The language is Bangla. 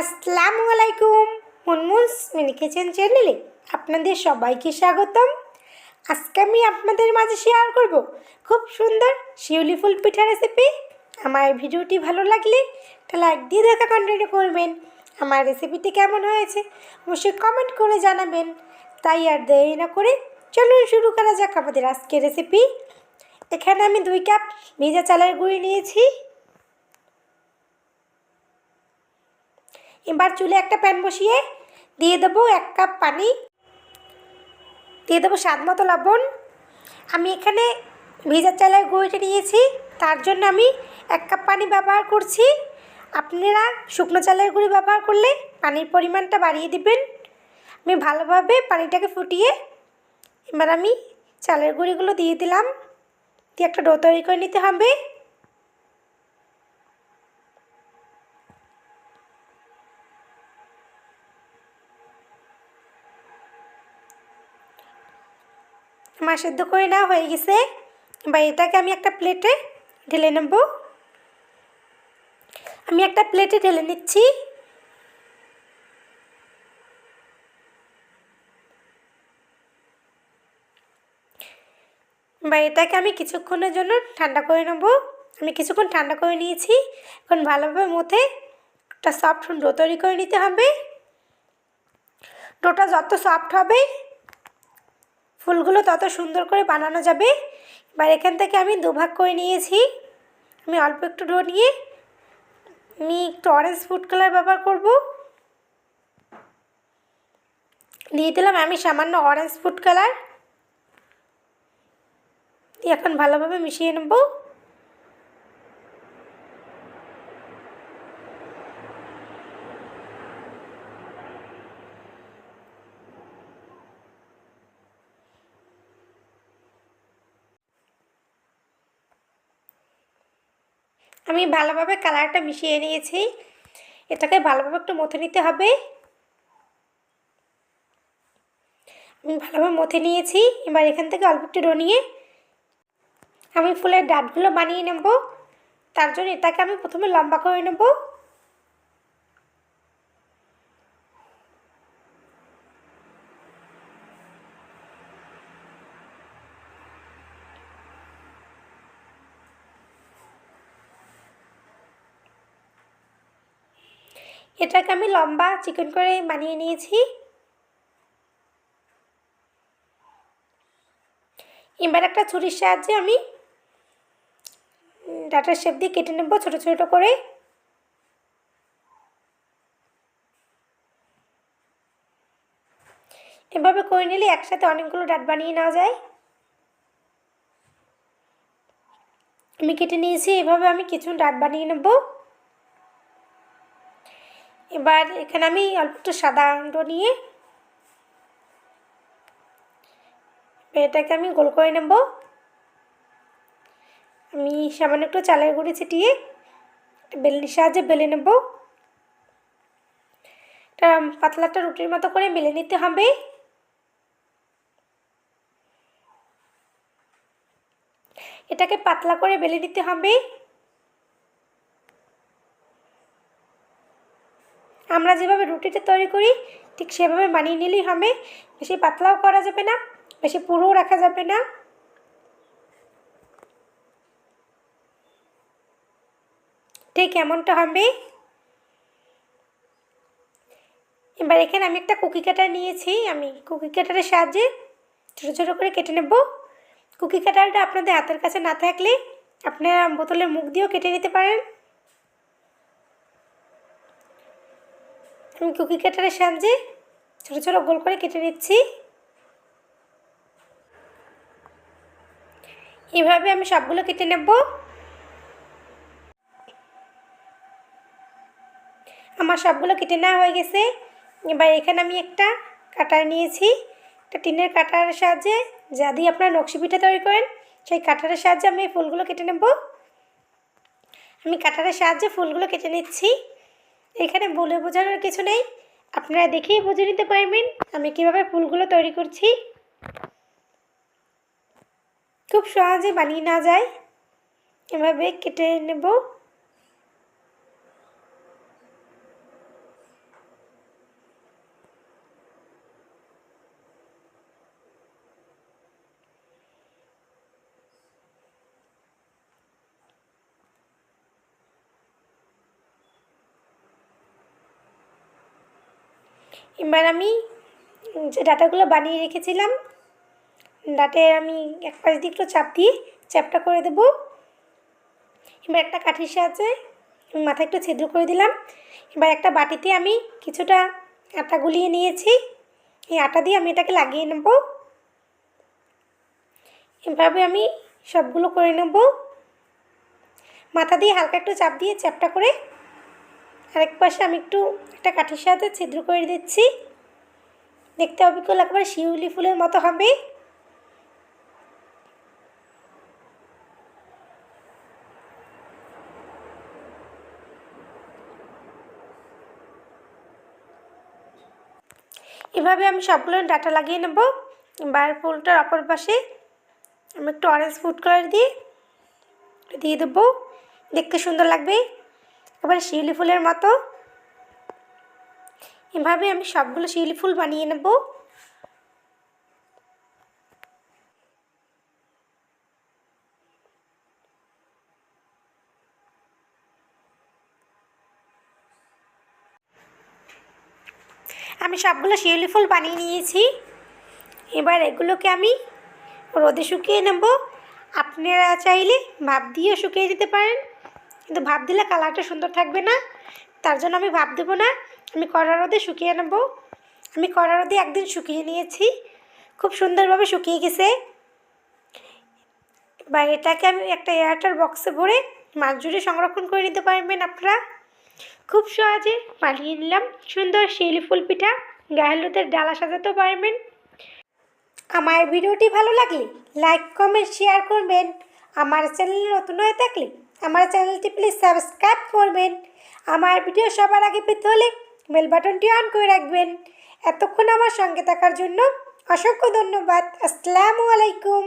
আসসালামু আলাইকুম মুনমুনস মিনি কিচেন চ্যানেলে আপনাদের সবাইকে স্বাগতম। আজকে আমি আপনাদের মাঝে শেয়ার করব খুব সুন্দর শিউলি ফুল পিঠা রেসিপি আমার ভিডিওটি ভালো লাগলে একটা লাইক দিয়ে দেখা কন্টিনিউ করবেন। আমার রেসিপিটি কেমন হয়েছে অবশ্যই কমেন্ট করে জানাবেন। তাই আর দেরি না করে চলুন শুরু করা যাক আমাদের আজকের রেসিপি এখানে আমি দুই কাপ ভেজা চালের গুঁড়ি নিয়েছি। এবার চুলে একটা প্যান বসিয়ে দিয়ে দেবো এক কাপ পানি। দিয়ে দেবো স্বাদ মতো লবণ। আমি এখানে ভেজা চালের গুঁড়িটা নিয়েছি। তার জন্য আমি এক কাপ পানি ব্যবহার করছি। আপনারা শুকনো চালের গুঁড়ি ব্যবহার করলে পানির পরিমাণটা বাড়িয়ে দিবেন। আমি ভালোভাবে পানিটাকে ফুটিয়ে এবার আমি চালের গুঁড়িগুলো দিয়ে দিলাম। দিয়ে একটা ডো তৈরি করে নিতে হবে। আমার সেদ্ধ করে নেওয়া হয়ে গেছে। এবার এটাকে আমি একটা প্লেটে ঢেলে নেব। আমি একটা প্লেটে ঢেলে নিচ্ছি। বা এটাকে আমি কিছুক্ষণের জন্য ঠান্ডা করে নেব। আমি কিছুক্ষণ ঠান্ডা করে নিয়েছি। এখন ভালোভাবে মধ্যে একটা সফট ডো তৈরি করে নিতে হবে। ডোটা যত সফট হবে ফুলগুলো তত সুন্দর করে বানানো যাবে। এবার এখান থেকে আমি দুভাগ করে নিয়েছি। আমি অল্প একটু ডো নিয়ে, আমি একটু অরেঞ্জ ফুড কালার ব্যবহার করব। দিয়ে দিলাম আমি সামান্য অরেঞ্জ ফুড কালার এখন ভালোভাবে মিশিয়ে নেব। আমি ভালোভাবে কালারটা মিশিয়ে নিয়েছি। এটাকে ভালোভাবে একটু মথে নিতে হবে। আমি ভালোভাবে মথে নিয়েছি। এবার এখান থেকে অল্প একটু রনিয়ে আমি ফুলের ডাটগুলো বানিয়ে নেব। তার জন্য এটাকে আমি প্রথমে লম্বা করে নেব। এটাকে আমি লম্বা চিকেন করে বানিয়ে নিয়েছি। এবার একটা ছুরির সাহায্যে আমি ডাটার শেপ দিয়ে কেটে নেব ছোটো ছোটো করে। এভাবে করে নিলে একসাথে অনেকগুলো ডাট বানিয়ে নেওয়া যায়। আমি কেটে নিয়েছি, এভাবে আমি কিছু ডাট বানিয়ে নেব। এবার এখানে আমি অল্প একটু সাদা আন্ড নিয়ে এটাকে আমি গোল করে নেব। আমি সামান্য একটু চালের গুঁড়ি ছিটিয়ে বেলনির সাহায্যে বেলে নেব। এটা পাতলা একটা রুটির মতো করে বেলে নিতে হবে। এটাকে পাতলা করে বেলে নিতে হবে। আমরা যেভাবে রুটিটা তৈরি করি, ঠিক সেভাবে বানিয়ে নিলেই হবে। বেশি পাতলাও করা যাবে না, বেশি পুরোও রাখা যাবে না। ঠিক এমনটা হবে। এবার এখানে আমি একটা কুকি কাটার নিয়েছি। আমি কুকি কাটারের সাহায্যে ছোটো ছোটো করে কেটে নেব। কুকি কাটারটা আপনাদের হাতের কাছে না থাকলে আপনারা বোতলের মুখ দিয়েও কেটে নিতে পারেন। আমি কুকি কাটারের সাহায্যে ছোটো ছোটো গোল করে কেটে নিচ্ছি? এভাবে আমি সবগুলো কেটে নেব। আমার সবগুলো কেটে নেওয়া হয়ে গেছে। এবার এখানে আমি একটা কাটার নিয়েছি। একটা টিনের কাটারের সাহায্যে যা দিয়ে আপনারা নকশি পিঠা তৈরি করেন, সেই কাটারের সাহায্যে আমি ফুলগুলো কেটে নেব। আমি কাটারের সাহায্যে ফুলগুলো কেটে নিচ্ছি। এখানে বলে বোঝানোর কিছু নেই। আপনারা দেখেই বুঝে নিতে পারবেন আমি কীভাবে ফুলগুলো তৈরি করছি। খুব সহজে বানিয়ে না যায়। এভাবে কেটে নেব। এবার আমি যে ডাটাগুলো বানিয়ে রেখেছিলাম ডাটায় আমি এক পাশ দিয়ে একটু চাপ দিয়ে চ্যাপটা করে দেবো। এবার একটা কাঠির সাহায্যে মাথা একটু ছিদ্র করে দিলাম। এবার একটা বাটিতে আমি কিছুটা আটা গুলিয়ে নিয়েছি। এই আটা দিয়ে আমি এটাকে লাগিয়ে নেব। এভাবে আমি সবগুলো করে নেব। মাথা দিয়ে হালকা একটু চাপ দিয়ে চ্যাপটা করে আরেক পাশে আমি একটু একটা কাঠির সাথে ছিদ্র করে দিচ্ছি। দেখতে অবিকল একবার শিউলি ফুলের মতো হবে। এভাবে আমি সবগুলো ডাটা লাগিয়ে নেব। বার ফুলটার অপর পাশে আমি একটু অরেঞ্জ ফুড কালার দিয়ে দিয়ে দেবো। দেখতে সুন্দর লাগবে। এবার শিউলি ফুলের মতো। এভাবে আমি সবগুলো শিউলি ফুল বানিয়ে নেব। আমি সবগুলো শিউলি ফুল বানিয়ে নিয়েছি। এবার এগুলোকে আমি রোদে শুকিয়ে নেব। আপনারা চাইলে ভাপ দিয়েও শুকিয়ে দিতে পারেন। কিন্তু ভাপ দিলে কালারটা সুন্দর থাকবে না। তার জন্য আমি ভাপ দেবো না। আমি কড়া রোদে শুকিয়ে নেব। আমি কড়া রোদে একদিন শুকিয়ে নিয়েছি। খুব সুন্দরভাবে শুকিয়ে গেছে। বা এটাকে আমি একটা এয়ারটার বক্সে ভরে মাছ জুড়ে সংরক্ষণ করে নিতে পারবেন আপনারা। খুব সহজে বানিয়ে নিলাম। সুন্দর শিউলি ফুল পিঠা। গায়ে ডালা সাজাতেও পারবেন। আমার ভিডিওটি ভালো লাগলে লাইক, কমেন্ট শেয়ার করবেন। আমার চ্যানেলে নতুন হয়ে থাকলে আমার চ্যানেলটি প্লিজ সাবস্ক্রাইব করবেন। আমার ভিডিও সবার আগে পেতে হলে বেল বাটনটি অন করে রাখবেন। এতক্ষণ আমার সঙ্গে থাকার জন্য অসংখ্য ধন্যবাদ। আসসালামু আলাইকুম।